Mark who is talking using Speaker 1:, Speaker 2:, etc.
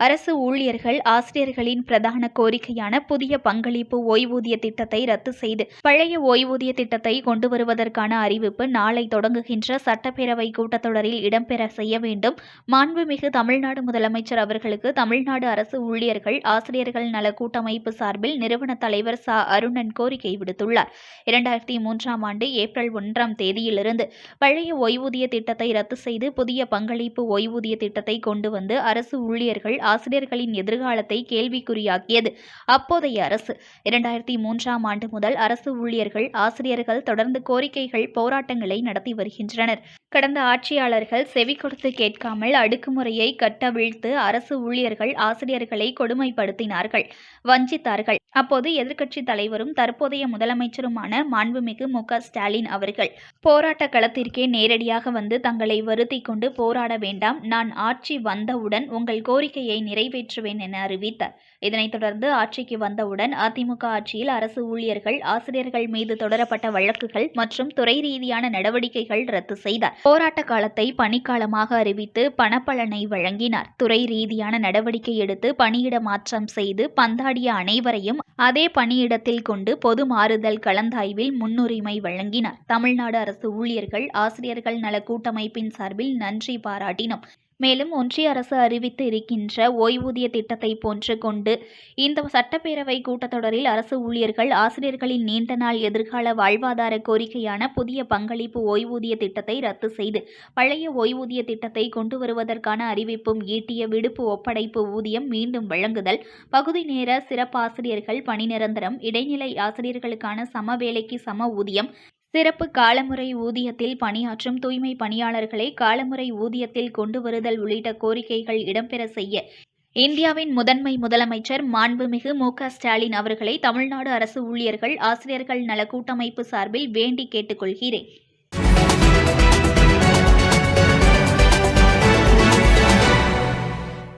Speaker 1: அரசு ஊழியர்கள் ஆசிரியர்களின் பிரதான கோரிக்கையான புதிய பங்களிப்பு ஓய்வூதிய திட்டத்தை ரத்து செய்து பழைய ஓய்வூதிய திட்டத்தை கொண்டு வருவதற்கான அறிவிப்பு நாளை தொடங்குகின்ற சட்டப்பேரவை கூட்டத்தொடரில் இடம்பெற செய்ய வேண்டும். மாண்புமிகு தமிழ்நாடு முதலமைச்சர் அவர்களுக்கு தமிழ்நாடு அரசு ஊழியர்கள் ஆசிரியர்கள் நல கூட்டமைப்பு சார்பில் நிறுவன தலைவர் ச. அருணன் கோரிக்கை விடுத்துள்ளார். இரண்டாயிரத்தி மூன்றாம் ஆண்டு ஏப்ரல் ஒன்றாம் தேதியிலிருந்து பழைய ஓய்வூதிய திட்டத்தை ரத்து செய்து புதிய பங்களிப்பு ஓய்வூதிய திட்டத்தை கொண்டு வந்து அரசு ஊழியர்கள் ஆசிரியர்களின் எதிர்காலத்தை கேள்விக்குறியாக்கியது. அப்போதைய அரசு. இரண்டாயிரத்தி மூன்றாம் ஆண்டு முதல் அரசு ஊழியர்கள் ஆசிரியர்கள் தொடர்ந்து கோரிக்கைகள் போராட்டங்களை நடத்தி வருகின்றனர். கடந்த ஆட்சியாளர்கள் செவி கொடுத்து கேட்காமல் அடுக்குமுறையை கட்டவிழ்த்து அரசு ஊழியர்கள் ஆசிரியர்களை கொடுமைப்படுத்தினார்கள் வஞ்சித்தார்கள். அப்போது எதிர்க்கட்சித் தலைவரும் தற்போதைய முதலமைச்சருமான மாண்புமிகு மு. ஸ்டாலின் அவர்கள் போராட்ட களத்திற்கே நேரடியாக வந்து தங்களை வருத்தி கொண்டு போராட வேண்டாம். நான் ஆட்சி வந்தவுடன் உங்கள் கோரிக்கையை நிறைவேற்றுவேன் என அறிவித்தார். இதனைத் தொடர்ந்து ஆட்சிக்கு வந்தவுடன் அதிமுக ஆட்சியில் அரசு ஊழியர்கள் ஆசிரியர்கள் மீது தொடரப்பட்ட வழக்குகள் மற்றும் துறை ரீதியான நடவடிக்கைகள் ரத்து செய்தார். போராட்ட காலத்தை பணிக்காலமாக அறிவித்து பணப்பலனை வழங்கினார். துறை ரீதியான நடவடிக்கை எடுத்து பணியிட மாற்றம் செய்து பந்தாடிய அனைவரையும் அதே பணியிடத்தில் கொண்டு பொது மாறுதல் கலந்தாய்வில் முன்னுரிமை வழங்கினார். தமிழ்நாடு அரசு ஊழியர்கள் ஆசிரியர்கள் நல கூட்டமைப்பின் சார்பில் நன்றி பாராட்டினோம். மேலும் ஒன்றிய அரசு அறிவித்து இருக்கின்ற ஓய்வூதிய திட்டத்தை போன்று கொண்டு இந்த சட்டப்பேரவை கூட்டத்தொடரில் அரசு ஊழியர்கள் ஆசிரியர்களின் நீண்ட நாள் எதிர்கால வாழ்வாதார கோரிக்கையான புதிய பங்களிப்பு ஓய்வூதிய திட்டத்தை ரத்து செய்து பழைய ஓய்வூதிய திட்டத்தை கொண்டு வருவதற்கான அறிவிப்பும் ஈட்டிய விடுப்பு ஒப்படைப்பு ஊதியம் மீண்டும் வழங்குதல் பகுதி நேர சிறப்பாசிரியர்கள் பணி நிரந்தரம் இடைநிலை ஆசிரியர்களுக்கான சம வேலைக்கு சம ஊதியம் சிறப்பு காலமுறை ஊதியத்தில் பணியாற்றும் தூய்மை பணியாளர்களை காலமுறை ஊதியத்தில் கொண்டு வருதல் உள்ளிட்ட கோரிக்கைகள் இடம்பெற செய்ய இந்தியாவின் முதன்மை முதலமைச்சர் மாண்புமிகு மு க ஸ்டாலின் அவர்களை தமிழ்நாடு அரசு ஊழியர்கள் ஆசிரியர்கள் நல கூட்டமைப்பு சார்பில் வேண்டி கேட்டுக்கொள்கிறேன்.